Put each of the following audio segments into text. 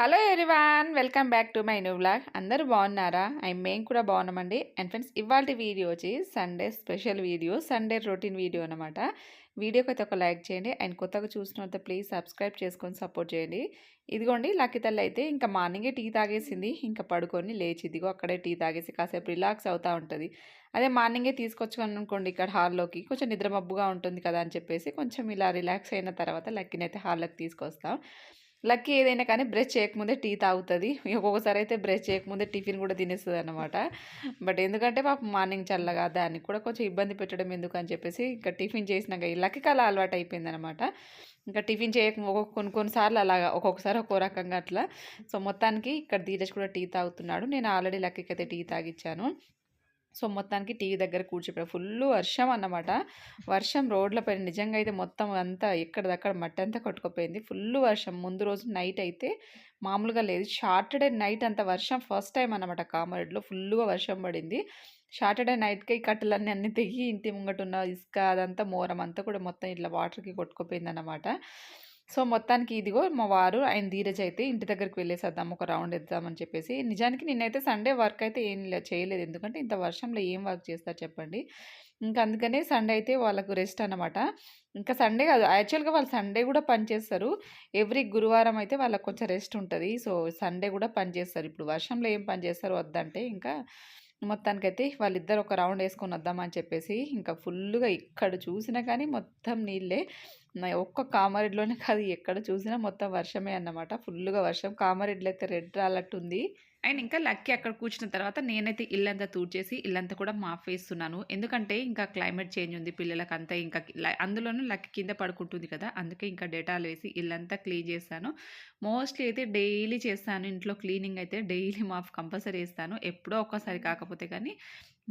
Hello everyone welcome back to my new blog అందరూ బాగున్నారా? I మేము కూడా బాగున్నామండి. అండ్ ఫ్రెండ్స్ ఇవాళ వీడియో వచ్చి Sunday special video Sunday routine video అనమాట వీడియోకి అయితే ఒక లైక్ చేయండి. అండ్ కొత్తగా చూసినంత ప్లీజ్ సబ్స్క్రైబ్ చేసుకొని సపోర్ట్ చేయండి. ఇదిగోండి లక్కీ తల్లి అయితే ఇంకా మార్నింగే టీ తాగేసింది ఇంకా పడుకొని లేచి ఇదిగో అక్కడే టీ తాగేసి కాసేపు రిలాక్స్ అవుతూ ఉంటుంది. అదే మార్నింగే తీసుకొచ్చుకొని అనుకోండి ఇక్కడ హాల్లోకి కొంచెం నిద్రమబ్బుగా ఉంటుంది కదా అని చెప్పేసి కొంచెం ఇలా రిలాక్స్ అయిన తర్వాత లక్కినైతే హాల్లోకి తీసుకొస్తాం. లక్కీ ఏదైనా కానీ బ్రష్ చేయకముందే టీ తాగుతుంది. ఒక్కొక్కసారి అయితే బ్రష్ చేయకముందే టిఫిన్ కూడా తినేస్తుంది అనమాట బట్ ఎందుకంటే పాప మార్నింగ్ చల్లగా దానికి కూడా కొంచెం ఇబ్బంది పెట్టడం ఎందుకు అని చెప్పేసి ఇంకా టిఫిన్ చేసినాక ఈ లక్కీకి అలా అలవాటు అయిపోయింది అనమాట ఇంకా టిఫిన్ చేయక ఒక్కొక్క కొన్ని కొన్నిసార్లు అలాగా ఒక్కొక్కసారి ఒక్కో రకంగా అట్లా. సో మొత్తానికి ఇక్కడ ధీరజ్ కూడా టీ తాగుతున్నాడు. నేను ఆల్రెడీ లక్కీకి అయితే టీ తాగిచ్చాను. సో మొత్తానికి టీవీ దగ్గర కూర్చోపోయాడు ఫుల్ వర్షం అన్నమాట. వర్షం రోడ్ల పైన నిజంగా అయితే మొత్తం అంతా ఎక్కడిదక్కడ మట్టి అంతా కొట్టుకుపోయింది. ఫుల్ వర్షం. ముందు రోజు నైట్ అయితే మామూలుగా లేదు. సాటర్డే నైట్ అంత వర్షం ఫస్ట్ టైం అన్నమాట కామారెడ్డిలో. ఫుల్గా వర్షం పడింది. సాటర్డే నైట్కి ఈ కట్టెలన్నీ అన్నీ తెగి ఇంటి ముంగట ఉన్న ఇసుక అదంతా మోరం అంతా కూడా మొత్తం ఇట్లా వాటర్కి కొట్టుకుపోయింది అన్నమాట సో మొత్తానికి ఇదిగో మా వారు ఆయన ధీరజ్ అయితే ఇంటి దగ్గరికి వెళ్ళేసేద్దాం ఒక రౌండ్ వేద్దామని చెప్పేసి నిజానికి నిన్నైతే సండే వర్క్ అయితే ఏం చేయలేదు. ఎందుకంటే ఇంత వర్షంలో ఏం వర్క్ చేస్తారు చెప్పండి. ఇంకా అందుకనే సండే అయితే వాళ్ళకు రెస్ట్ అన్నమాట. ఇంకా సండే కాదు యాక్చువల్గా వాళ్ళు సండే కూడా పనిచేస్తారు ఎవ్రీ గురువారం అయితే వాళ్ళకి కొంచెం రెస్ట్ ఉంటుంది. సో సండే కూడా పనిచేస్తారు ఇప్పుడు వర్షంలో ఏం పని చేస్తారు వద్దంటే ఇంకా మొత్తానికైతే వాళ్ళిద్దరు ఒక రౌండ్ వేసుకొని వద్దామని చెప్పేసి ఇంకా ఫుల్గా ఇక్కడ చూసినా కానీ మొత్తం నీళ్ళే. ఒక్క కామారెడ్డిలోనే కాదు ఎక్కడ చూసినా మొత్తం వర్షమే అన్నమాట. ఫుల్గా వర్షం. కామారెడ్డిలో అయితే రెడ్ రాలట్టుంది అండ్ ఇంకా లక్కీ అక్కడ కూర్చున్న తర్వాత నేనైతే ఇల్లంతా తూడ్చేసి ఇల్లంతా కూడా మాఫ్ వేస్తున్నాను ఎందుకంటే ఇంకా క్లైమేట్ చేంజ్ ఉంది పిల్లలకి అంతా ఇంకా అందులోనూ లక్కీ కింద పడుకుంటుంది కదా అందుకే ఇంకా డెటాల్ వేసి ఇల్లంతా క్లీన్ చేస్తాను. మోస్ట్లీ అయితే డైలీ చేస్తాను ఇంట్లో క్లీనింగ్ అయితే డైలీ మాఫ్ కంపల్సరీ వేస్తాను ఎప్పుడో ఒక్కసారి కాకపోతే కానీ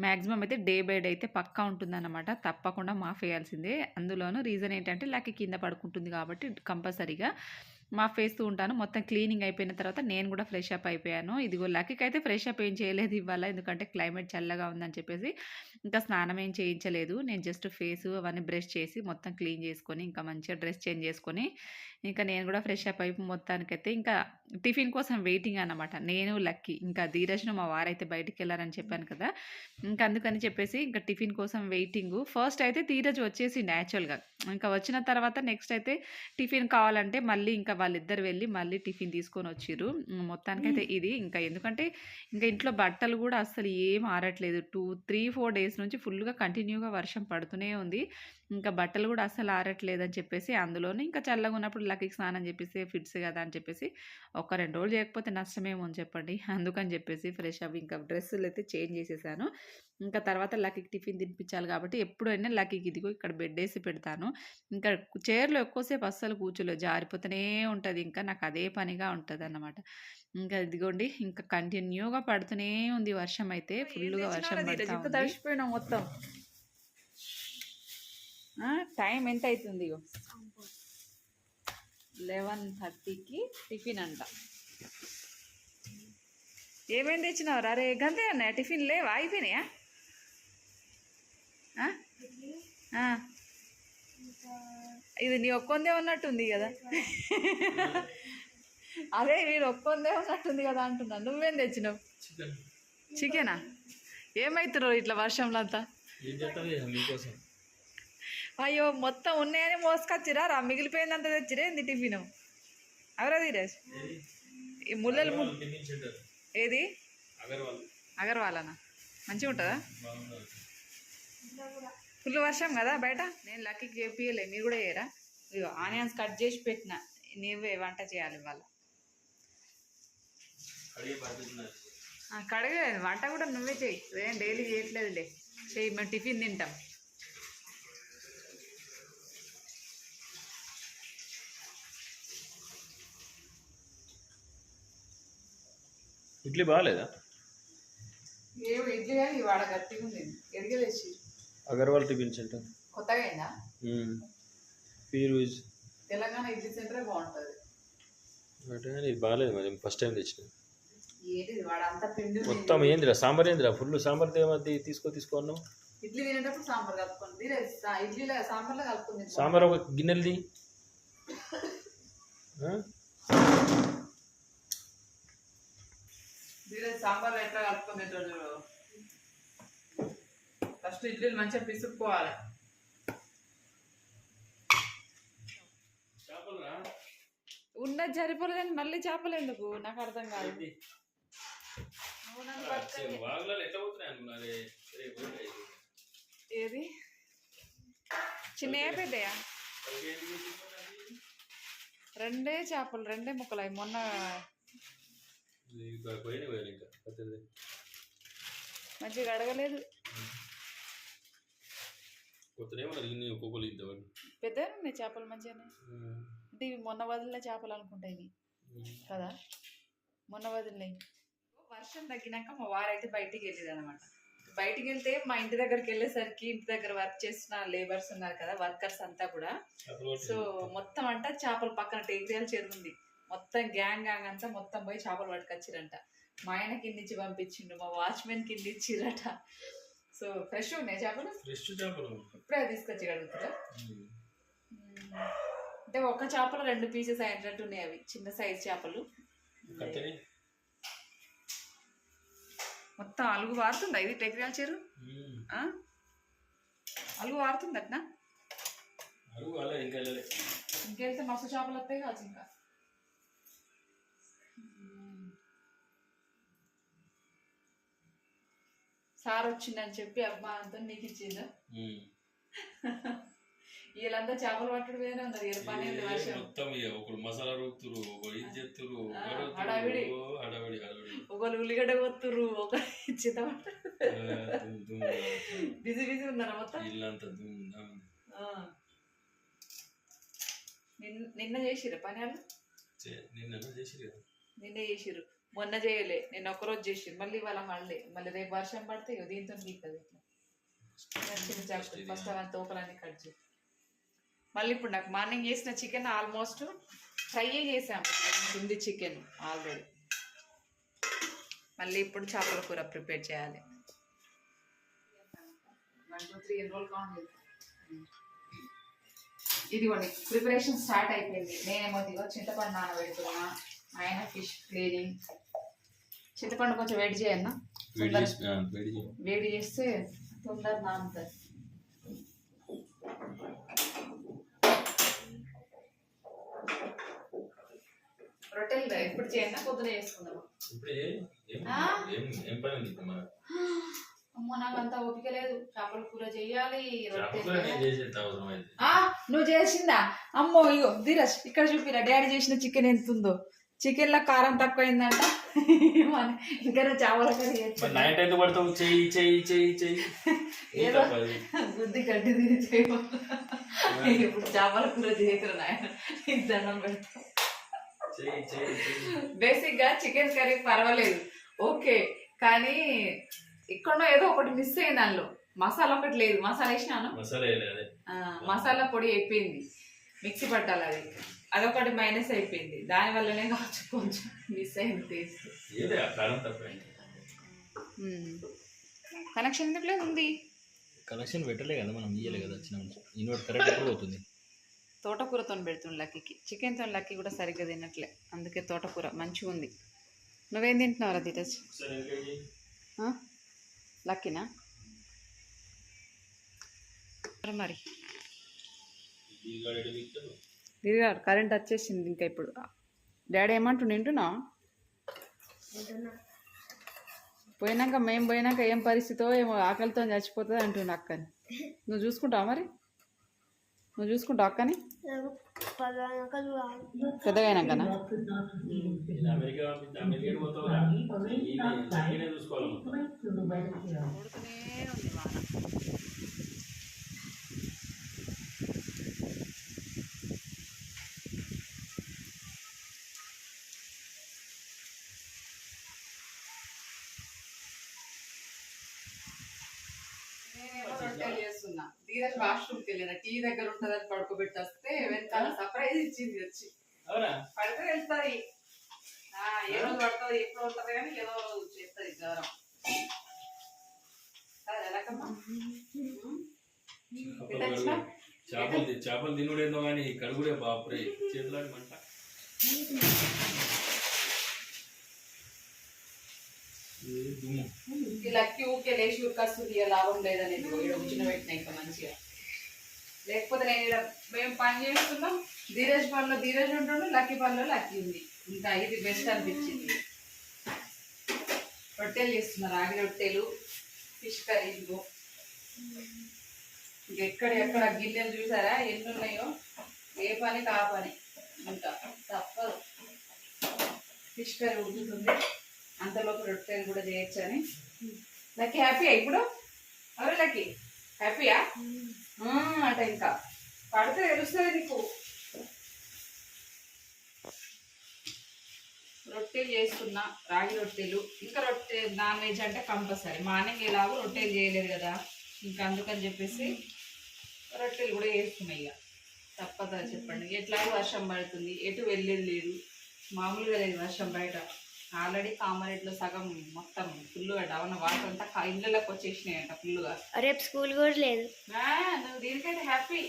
మ్యాక్సిమం అయితే డే బై డే అయితే పక్కా ఉంటుందన్నమాట. తప్పకుండా మాఫ్ వేయాల్సిందే అందులోనూ రీజన్ ఏంటంటే లక్కీ కింద పడుకుంటుంది కాబట్టి కంపల్సరీగా. మాఫ్ వేస్తూ ఉంటాను. మొత్తం క్లీనింగ్ అయిపోయిన తర్వాత నేను కూడా ఫ్రెష్ అప్ అయిపోయాను. ఇదిగో లక్కీకి అయితే ఫ్రెష్ అప్ ఏం చేయలేదు ఇవాళ. ఎందుకంటే క్లైమేట్ చల్లగా ఉందని చెప్పేసి ఇంకా స్నానం ఏం చేయించలేదు. నేను జస్ట్ ఫేస్ అవన్నీ బ్రష్ చేసి మొత్తం క్లీన్ చేసుకొని ఇంకా మంచిగా డ్రెస్ చేంజ్ చేసుకొని ఇంకా నేను కూడా ఫ్రెష్ అప్ అయిపోయి మొత్తానికైతే ఇంకా టిఫిన్ కోసం వెయిటింగ్ అన్నమాట. నేను లక్కీ ఇంకా ధీరజ్ను మా వారైతే బయటికి వెళ్ళారని చెప్పాను కదా. ఇంకా అందుకని చెప్పేసి ఇంకా టిఫిన్ కోసం వెయిటింగ్. ఫస్ట్ అయితే ధీరజ్ వచ్చేసి న్యాచురల్గా ఇంకా వచ్చిన తర్వాత నెక్స్ట్ అయితే టిఫిన్ కావాలంటే మళ్ళీ ఇంకా వాళ్ళిద్దరు వెళ్ళి మళ్ళీ టిఫిన్ తీసుకొని వచ్చిర్రు. మొత్తానికైతే ఇది. ఇంకా ఎందుకంటే ఇంకా ఇంట్లో బట్టలు కూడా అస్సలు ఏం ఆరట్లేదు. టూ త్రీ ఫోర్ డేస్ నుంచి ఫుల్గా కంటిన్యూగా వర్షం పడుతూనే ఉంది. ఇంకా బట్టలు కూడా అస్సలు ఆరట్లేదు అని చెప్పేసి అందులోనే ఇంకా చల్లగా ఉన్నప్పుడు లక్కీకి స్నానం చెప్పేసి ఫిట్స్ కదా అని చెప్పేసి ఒక రెండు రోజులు చేయకపోతే నష్టమేమో అని చెప్పండి. అందుకని చెప్పేసి ఫ్రెష్ అవి ఇంకా డ్రెస్సులు అయితే చేంజ్ చేసేసాను. ఇంకా తర్వాత లక్కీకి టిఫిన్ తినిపించాలి కాబట్టి ఎప్పుడైనా లక్కీకి ఇదిగో ఇక్కడ బెడ్ వేసి పెడతాను. ఇంకా చైర్లో ఎక్కువసేపు అస్సలు కూర్చోలేదు. జారిపోతూనే ఉంటుంది. ఇంకా నాకు అదే పనిగా ఉంటుంది అన్నమాట ఇంకా ఇదిగోండి ఇంకా కంటిన్యూగా పడుతూనే ఉంది వర్షం అయితే. ఫుల్గా వర్షం పడుతూ ఉంది. తడిసిపోయినా మొత్తం. టైం ఎంత అవుతుంది ఇగో లెవెన్ థర్టీకి టిఫిన్ అంట. ఏమేమి తెచ్చినావు? రా రే గంతే అన్నయ్య టిఫిన్ లేవా? అయిపోయినాయా. ఇది నీ ఒక్కొందే ఉన్నట్టుంది కదా. అదే వీడు ఒక్కొందే ఉన్నట్టుంది కదా అంటున్నా. నువ్వేం తెచ్చినావు? చికెనా ఏమవుతున్నారు ఇట్లా వర్షంలో అంతా ఏం చేస్తావు ఇక మీకోసం అయ్యో మొత్తం ఉన్నాయని మోసుకొచ్చిరా? రా మిగిలిపోయిందంత తెచ్చిరే ఏంది టిఫిన్? ఎవరా ధీరజ్ ఈ ముల్లలు ఏది? అగర్వాల్. అగర్వాలనా? మంచిగా ఉంటుందా? ఫుల్ వర్షం కదా బయట? నేను లక్కీకి చెప్పియలే మీరు కూడా చేయరా? ఇగో ఆనియన్స్ కట్ చేసి పెట్టిన నీవే వంట చేయాలి ఆ, కడగలేదు వంట కూడా నువ్వే చెయ్యి ఏం డైలీ చేయట్లేదులే. చెయ్యి మేము టిఫిన్ తింటాం. ఇడ్లీ బాగాలేదా? ఏమో ఇడ్లీ కానీ వాడ గట్టిగా ఉంది. ఎడగలేసి అగర్వాల్ టిఫిన్ సెంటర్. కొత్తగా అయిందా? ఫీరూజ్ తెలంగాణ ఇడ్లీ సెంటరే బాగుంటుంది. అంటే ఇది బాగాలేదు మరి ఫస్ట్ టైం తెచ్చిన. మొత్తం ఏందిరా? సాంబార్ ఏందిరా? ఫుల్ సాంబార్ ఏమది తీసుకో తీసుకో అన్నావు. ఇడ్లీ తినేటప్పుడు సాంబార్ కలుపుకోండి ఇడ్లీలో సాంబార్లో కలుపుకుంది సాంబార్ ఒక గిన్నెలది? సాంబార్ ఎట్లా కలుపుకునేటోడు ఫస్ట్ ఇడ్లీలు మంచిగా పిసుక్కోవాలి. చేపలు రా ఉన్నది సరిపోలేదని మళ్ళీ చేపలు ఎందుకు నాకు అర్థం కాదు. ఏది? చిన్నయా పెద్దయా? రెండే చేపలు రెండే ముక్కలు అవి మొన్న ఇంకా. మంచిగా అడగలేదు కొత్తనేమో ఇన్ని ఒక్కొక్కరు ఇంతవరకు. పెద్ద ఉన్నాయి చేపలు మంచిగానే. అంటే ఇవి మొన్న వదిలిన చేపలు అనుకుంటా ఇవి. కదా? మొన్న వదిలినాయి. వర్షం తగ్గినాక మా వారైతే బయటికి వెళ్ళేది అనమాట బయటికి వెళ్తే మా ఇంటి దగ్గరికి వెళ్ళేసరికి ఇంటి దగ్గర వర్క్ చేస్తున్న లేబర్స్ ఉన్నారు కదా వర్కర్స్ అంతా కూడా. సో మొత్తం అంట చేపలు పక్కన టేగ్రియాలు చెరువుంది మొత్తం గ్యాంగ్ గ్యాంగ్ అంతా మొత్తం పోయి చేపలు పట్టుకొచ్చిరంట. మా ఆయన కిందించి పంపించిండు మా వాచ్మెన్ కింద ఇచ్చిరట సో ఫ్రెష్ ఉన్నాయి చేపలు? ఫ్రెష్ చేపలు. ఇప్పుడే తీసుకొచ్చి అడుగుతారా అంటే ఒక చేపలు రెండు పీసెస్ అయినట్టు ఉన్నాయి అవి చిన్న సైజ్ చేపలు. మొత్తం అలుగు వారుతుందా? ఇది టెక్రియాల చెరు? అలుగు వారుతుంది అట్నా అడుగు అలా ఇంకా వెళ్ళలే. ఇంకెళ్తే మస్తు చేపలు వస్తాయి కావచ్చు ఇంకా. సార్ వచ్చిందని చెప్పి అభిమానంతో నీకు ఇచ్చిందా వీళ్ళంతా చేపలు పట్టుడు మీదనే ఉన్నారు వీళ్ళ పని మొత్తం ఒకడు మసాలా రూపుతురు ఒక ఇది చేస్తురు హడావిడి. హడావిడి హడావిడి. ఒకరు ఉల్లిగడ్డ కొత్తురు ఒకరు దుమ్ బిజీ బిజీ ఉన్నారా మొత్తం? ఇల్లంతా దుమ్. నిన్న చేసిరా పని వాళ్ళు? నిన్న చేసిరు నిన్న చేసిరు మొన్న చేయలే నేను ఒకరోజు చేసిరు మళ్ళీ ఇవాళ మళ్ళీ మళ్ళీ రేపు వర్షం పడితే దీంతో గీకదు చిన్న ఫస్ట్ అవన్నీ తోకలన్నీ కట్ చేయి. మళ్ళీ ఇప్పుడు నాకు మార్నింగ్ చేసిన చికెన్ ఆల్మోస్ట్ ఫ్రై చేసాము ఉంది చికెన్ ఆల్రెడీ. మళ్ళీ ఇప్పుడు చేపల కూర ప్రిపేర్ చేయాలి. ఇదిగోండి ప్రిపరేషన్ స్టార్ట్ అయిపోయింది. నేనేమో ఇదిగో చింతపండు నానబెడుతున్నా. ఆయన ఫిష్ క్లీనింగ్ చింతపండు కొంచెం వేడి చేయన్నా? వేడి చేస్తే తొందర నానుతుంది రొట్టెలు ఎప్పుడు చేయన్నా పొద్దున చేసుకుందాం అమ్మో నాకు అంత ఓపిక లేదు. చేపల కూర ఆ నువ్వు చేసిందా? అమ్మో ఇగో ధీరజ్ ఇక్కడ చూపిరా డాడీ చేసిన చికెన్ ఎంత ఉందో. చికెన్లో కారం తక్కువైందంట. ఇంకా చేపల కర్రీ నైట్ అయితే పడతావు? చెయ్యి చెయ్యి చెయ్యి చెయ్యి. ఏదో. బుద్ధి గడ్డి తిని చేయమన్నా ఇప్పుడు చేపల కూర చేయకురా నాయన. నీకు దండం పెడతా. చెయ్యి చెయ్యి చెయ్యి. బేసిక్గా చికెన్ కర్రీ పర్వాలేదు. ఓకే కానీ ఇక్కడ ఏదో ఒకటి మిస్ అయింది దానిలో మసాలా ఒకటి లేదు. మసాలా వేసినాను. మసాలా పొడి అయిపోయింది. మిక్సీ పట్టాలి అది. అదొకటి మైనస్ అయిపోయింది. దాని వల్లనే కావచ్చు కొంచెం మిస్ అయింది టేస్ట్ కనెక్షన్ ఎందుకు లేదు ఉంది? కనెక్షన్ పెట్టలే కదా మనం ఇయ్యలే కదా వచ్చిన ఇన్వర్ట్ కరెక్ట్ ఎప్పుడు పోతుంది? తోటకూరతో పెడుతుంది లక్కీకి చికెన్తో లక్కీ కూడా సరిగ్గా తినట్లే. అందుకే తోటకూర మంచిగా ఉంది. నువ్వేం తింటున్నావురా ధీరజ్? లక్కీనా? మరి. ఈ గాడి ఎటు తిప్పుతాడు? దిగాడు కరెంట్ వచ్చేసింది ఇంకా ఇప్పుడు. డాడీ ఏమంటుండు వింటున్నా? పోయినాక మేము పోయినాక ఏం పరిస్థితో ఏమో ఆకలితో చచ్చిపోతుంది అంటుండు అక్కని. నువ్వు చూసుకుంటావా మరి? నువ్వు చూసుకుంటావు అక్కని? పెద్దగా అయినాకనా చూసుకోవాలి మొత్తం చేస్తున్నా ధీరజ్ వాష్రూమ్కి వెళ్ళిన టీవీ దగ్గర ఉంటుందని పడుకోబెట్టి వస్తే వెనకాల సర్ప్రైజ్ ఇచ్చింది వచ్చి. అవునా? పడితే వెళ్తుంది ఏ రోజు పడుతుంది ఎప్పుడు ఉంటుంది కానీ ఏదో రోజు చేస్తుంది జ్వరం. అది ఎలాగమ్మా చేపలు. చేపలు తినుడేందో కానీ కడుగుడే బాపురే. చేతులాడి లక్కి ఊకే లేచి ఉరికొస్తుంది లాభం లేదని ఈడ కూర్చుని పెట్టినా ఇంకా మంచిగా. లేకపోతే నేను ఈడ మేము పని చేస్తున్నాం ధీరజ్ పనిలో ధీరజ్ ఉంటుండు లక్కీ పనిలో లక్కీ ఉంది. ఇంకా ఇది బెస్ట్ అనిపించింది. రొట్టెలు చేస్తున్నారు రాగి రొట్టెలు ఫిష్ కర్రీలు ఎక్కడ ఎక్కడ గిన్నెలు చూసారా ఎన్ని ఉన్నాయో ఏ పని కా పని. ఇంకా తప్పదు. ఫిష్ కర్రీ ఉంటుంది అంతలోపు రొట్టెలు కూడా చేయొచ్చు అని లక్కీ హ్యాపీయా ఇప్పుడు? అవే లక్కీ హ్యాపీయా? అట ఇంకా. పడితే తెలుస్తుంది నీకు. రొట్టెలు చేసుకున్నా రాగి రొట్టెలు. ఇంకా రొట్టె నాన్ వెజ్ అంటే కంపల్సరీ. మార్నింగ్ ఎలాగో రొట్టెలు చేయలేదు కదా. ఇంకా అందుకని చెప్పేసి రొట్టెలు కూడా వేసుకున్నాయి ఇక తప్పదా చెప్పండి. ఎట్లాగో వర్షం పడుతుంది. ఎటు వెళ్ళేది లేదు. మామూలుగా లేదు వర్షం బయట. ఆల్రెడీ కామారెడ్డిలో సగం మొత్తం ఫుల్గా డౌన్ వాటర్ అంతా కా- ఇళ్ళలోకి వచ్చేసినాయంట ఫుల్గా రేపు స్కూల్ కూడా లేదు. నువ్వు దీనికైతే హ్యాపీ.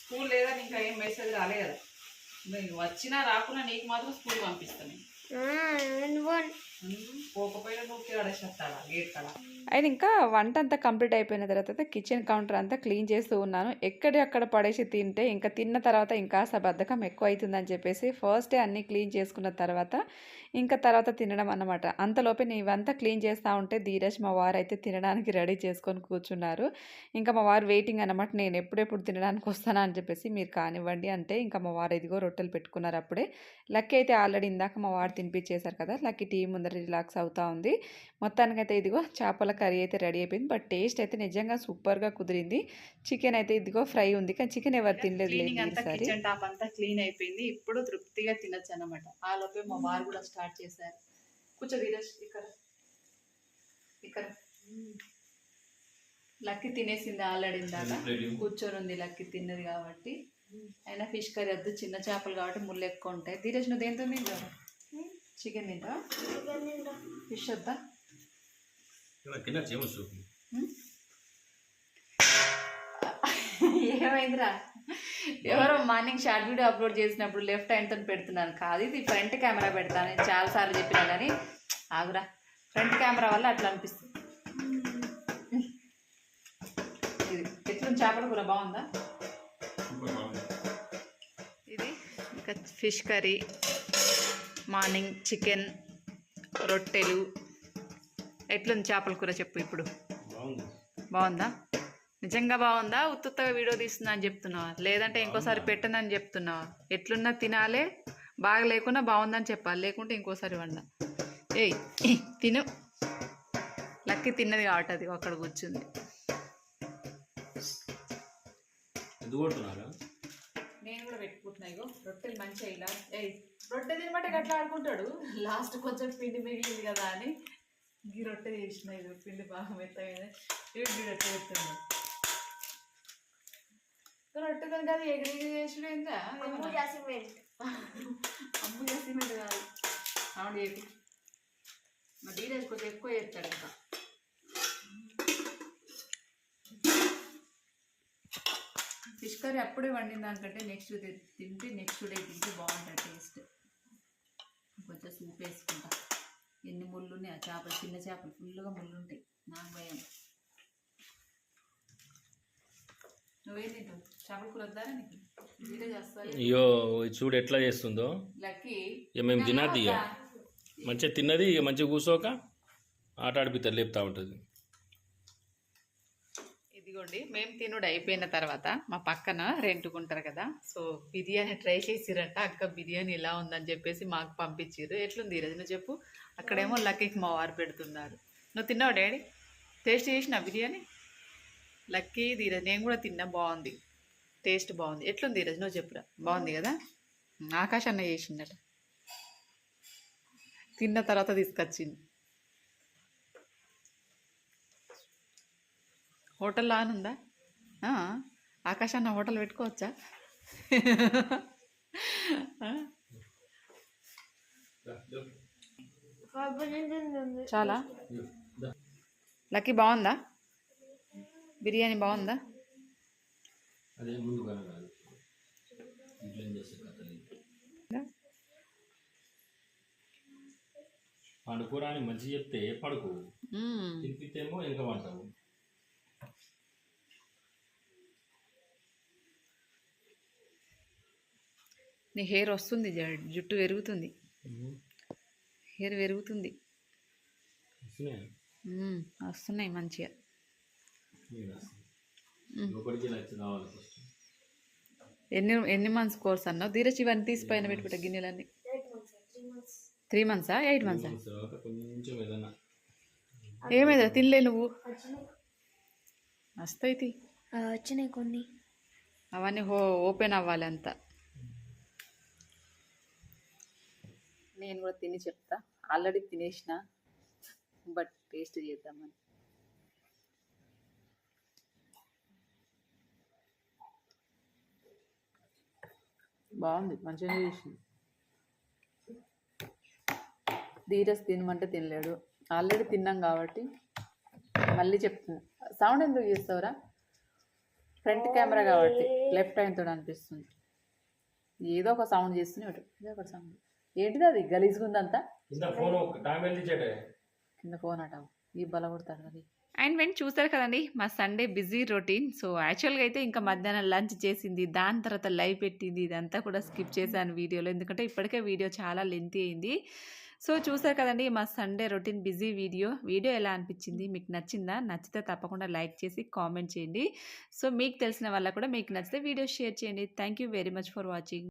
స్కూల్ లేదని ఇంకా ఏం మెసేజ్ రాలే కదా నువ్వు వచ్చినా రాకున్నా నీకు మాత్రం స్కూల్ పంపిస్తాను అండ్ ఇంకా వంట అంతా కంప్లీట్ అయిపోయిన తర్వాత కిచెన్ కౌంటర్ అంతా క్లీన్ చేస్తూ ఉన్నాను. ఎక్కడి అక్కడ పడేసి తింటే ఇంకా తిన్న తర్వాత ఇంకా బద్ధకం ఎక్కువ అవుతుందని చెప్పేసి ఫస్ట్ డే అన్నీ క్లీన్ చేసుకున్న తర్వాత ఇంకా తర్వాత తినడం అన్నమాట. అంతలోపే నేను ఇవంతా క్లీన్ చేస్తూ ఉంటే ధీరజ్ మా వారు అయితే తినడానికి రెడీ చేసుకొని కూర్చున్నారు. ఇంకా మా వారు వెయిటింగ్ అనమాట నేను ఎప్పుడెప్పుడు తినడానికి వస్తానా అని చెప్పేసి మీరు కానివ్వండి అంటే ఇంకా మా వారు ఇదిగో రొట్టెలు పెట్టుకున్నారు అప్పుడే. లక్కీ అయితే ఆల్రెడీ ఇందాక మా వారు తినిపించేశారు కదా లక్కీ టీ ముందర రిలాక్స్ అవుతా ఉంది. మొత్తానికైతే ఇదిగో చేపల కర్రీ అయితే రెడీ అయిపోయింది. బట్ టేస్ట్ అయితే నిజంగా సూపర్గా కుదిరింది. చికెన్ అయితే ఇదిగో ఫ్రై ఉంది. కానీ చికెన్ ఎవరు తినలేదు క్లీనింగ్ అంతా ఈసారి. కిచెన్ టాప్ అంతా క్లీన్ అయిపోయింది. ఇప్పుడు తృప్తిగా తినొచ్చు అన్నమాట. ఆ లోపే మా వారు కూడా స్టార్ట్ చేశారు. కూర్చో ఇక్కడ. ఇక్కడ. లక్కీ తినేసింది ఆల్రెడీ ఇందాక. కూర్చొని ఉంది లక్కీ తిన్నది కాబట్టి. అయినా ఫిష్ కర్రీ వద్దు. చిన్న చేపలు కాబట్టి ముళ్ళు ఎక్కువ ఉంటాయి. ధీరజ్ నువ్వు దేంతో తింటావు? చికెన్ తింటావా? ఫిష్ వద్దా? చూపు. ఏమైందిరా? ఎవరో మార్నింగ్ షార్ట్ వీడియో అప్లోడ్ చేసినప్పుడు లెఫ్ట్ హ్యాండ్తో పెడుతున్నాను. కాదు ఇది ఫ్రంట్ కెమెరా పెడతాను నేను చాలాసార్లు చెప్పినా కానీ ఆగురా. ఫ్రంట్ కెమెరా వల్ల అట్లా అనిపిస్తుంది. ఇది ఎట్లా చేపల కూర బాగుంది. ఇది ఇంకా ఫిష్ కర్రీ. మార్నింగ్ చికెన్ రొట్టెలు. ఎట్లుంది చేపల కూర చెప్పు ఇప్పుడు. బాగుంది. బాగుందా? నిజంగా బాగుందా? ఉత్తుత్తగా వీడియో తీస్తున్నా అని చెప్తున్నావా? లేదంటే ఇంకోసారి పెట్టనని చెప్తున్నావా? ఎట్లున్నా తినాలే బాగా లేకున్నా బాగుందని చెప్పాలి. లేకుంటే ఇంకోసారి వండ. ఏయ్ తిను. లక్కీ తిన్నది కాబట్టి అది అక్కడ కూర్చుంది. నేను కూడా పెట్టుకుంటున్నా ఇగో. రొట్టెలు మంచిగా ఇలా. ఏయ్ రొట్టె తినమంటే గట్లా ఆడుకుంటాడు. లాస్ట్ కొంచెం పిండి మిగిలింది కదా అని ఈ రొట్టె చేసిన ఇది పిండి బాగా మెత్తగా ఏంటి రొట్టె పెడుతుంది రొట్టె దానికి అది ఎగిరి చేసిన ఏందా? అమ్ము చేసినట్టు కాదు. అవును చెప్పి మా డీలర్స్ కొంచెం ఎక్కువ చేస్తాడు ఇంకా. ఫిష్ కర్రీ అప్పుడే వండిన దానికంటే నెక్స్ట్ డే తింటే నెక్స్ట్ డే తింటే బాగుంటుంది టేస్ట్ కొంచెం సూప్ వేసుకుంటా. ఎన్ని ముళ్ళు ఉన్నాయి ఆ చేపలు చిన్న చేపలు ఫుల్గా ముళ్ళు ఉంటాయి నాకు భయం. నువ్వేం తింటావు? చేపల కూర వద్దారా నీకు అయ్యో చూడు ఎట్లా చేస్తుందో. లక్కీ ఇక మేము తినద్దు ఇక. మంచిగా తిన్నది ఇక మంచిగా కూర్చోక ఆట ఆడిపిస్తారు లేపుతా ఉంటుంది. ఇదిగోండి మేము తినుడు అయిపోయిన తర్వాత మా పక్కన రెంటుకుంటారు కదా సో బిర్యానీ ట్రై చేసిరంట అక్క బిర్యానీ ఇలా ఉందని చెప్పేసి మాకు పంపించారు ఎట్లుంది ఈరోజు నువ్వు చెప్పు. అక్కడేమో లక్కీకి మా వారు పెడుతున్నారు. నువ్వు తిన్నావు డాడీ? టేస్ట్ చేసిన బిర్యానీ? లక్కీ ధీరజ్ నేను కూడా తిన్నా బాగుంది. టేస్ట్ బాగుంది. ఎట్లుంది ధీరజ్ నువ్వు చెప్పురా? బాగుంది కదా? ఆకాష్ అన్న చేసిందట తిన్న తర్వాత తీసుకొచ్చింది హోటల్ లానుందా ఆ, ఆకాష్ అన్న హోటల్ పెట్టుకోవచ్చా? చాలా? లక్కీ బాగుందా? బిర్యానీ బాగుందా? పండుకోరా అని మంచి చెప్తే పడుకో. తినిపితేమో ఇంకా వంటావు నీ హెయిర్ వస్తుంది జ- జుట్టు పెరుగుతుంది. హెయిర్ పెరుగుతుంది. వస్తున్నాయా? మంచిగా. ఎన్ని ఎన్ని మంత్స్ కోర్స్ అన్నావు ధీరజ్ ఇవన్నీ తీసి పైన పెట్టుకుంటా గిన్నెలన్నీ. త్రీ మంత్సా ఎయిట్ మంత్సా తర్వాత కొంచెం ఏదన్నా. ఏమైందా? తినలే నువ్వు? వస్తాయి. వచ్చినాయి కొన్ని. అవన్నీ హో ఓపెన్ అవ్వాలి అంతా నేను కూడా తిని చెప్తా. ఆల్రెడీ తినేసిన బట్ టేస్ట్ చేద్దామని. బాగుంది మంచిగా చేసింది. ధీరస్ తినమంటే తినలేడు. ఆల్రెడీ తిన్నాం కాబట్టి మళ్ళీ చెప్తున్నా. సౌండ్ ఎందుకు చేస్తావురా? ఫ్రంట్ కెమెరా కాబట్టి లెఫ్ట్ హ్యాండ్తో అనిపిస్తుంది. ఏదో ఒక సౌండ్ చేస్తూనే ఒకటి ఏదో ఒక సౌండ్. ఏంటిది అది? గలీజ్గా ఉందంతా? ఇంత ఫోన్ టైం వెళ్ళి చేటే కింద ఫోన్ అట. ఈ బల కొడతాడు అది అండ్ వెంట చూసారు కదండి మా సండే బిజీ రొటీన్ సో యాక్చువల్గా అయితే ఇంకా మధ్యాహ్నం లంచ్ చేసింది దాని తర్వాత లైవ్ పెట్టింది ఇదంతా కూడా స్కిప్ చేశాను వీడియోలో. ఎందుకంటే ఇప్పటికే వీడియో చాలా లెంతీ అయింది. సో చూసారు కదండి మా Sunday routine busy video video ఎలా అనిపించింది? మీకు నచ్చిందా? నచ్చితే తప్పకుండా లైక్ చేసి కామెంట్ చేయండి. సో మీకు తెలిసిన వాళ్ళకు కూడా మీకు నచ్చితే వీడియో షేర్ చేయండి. Thank you very much for watching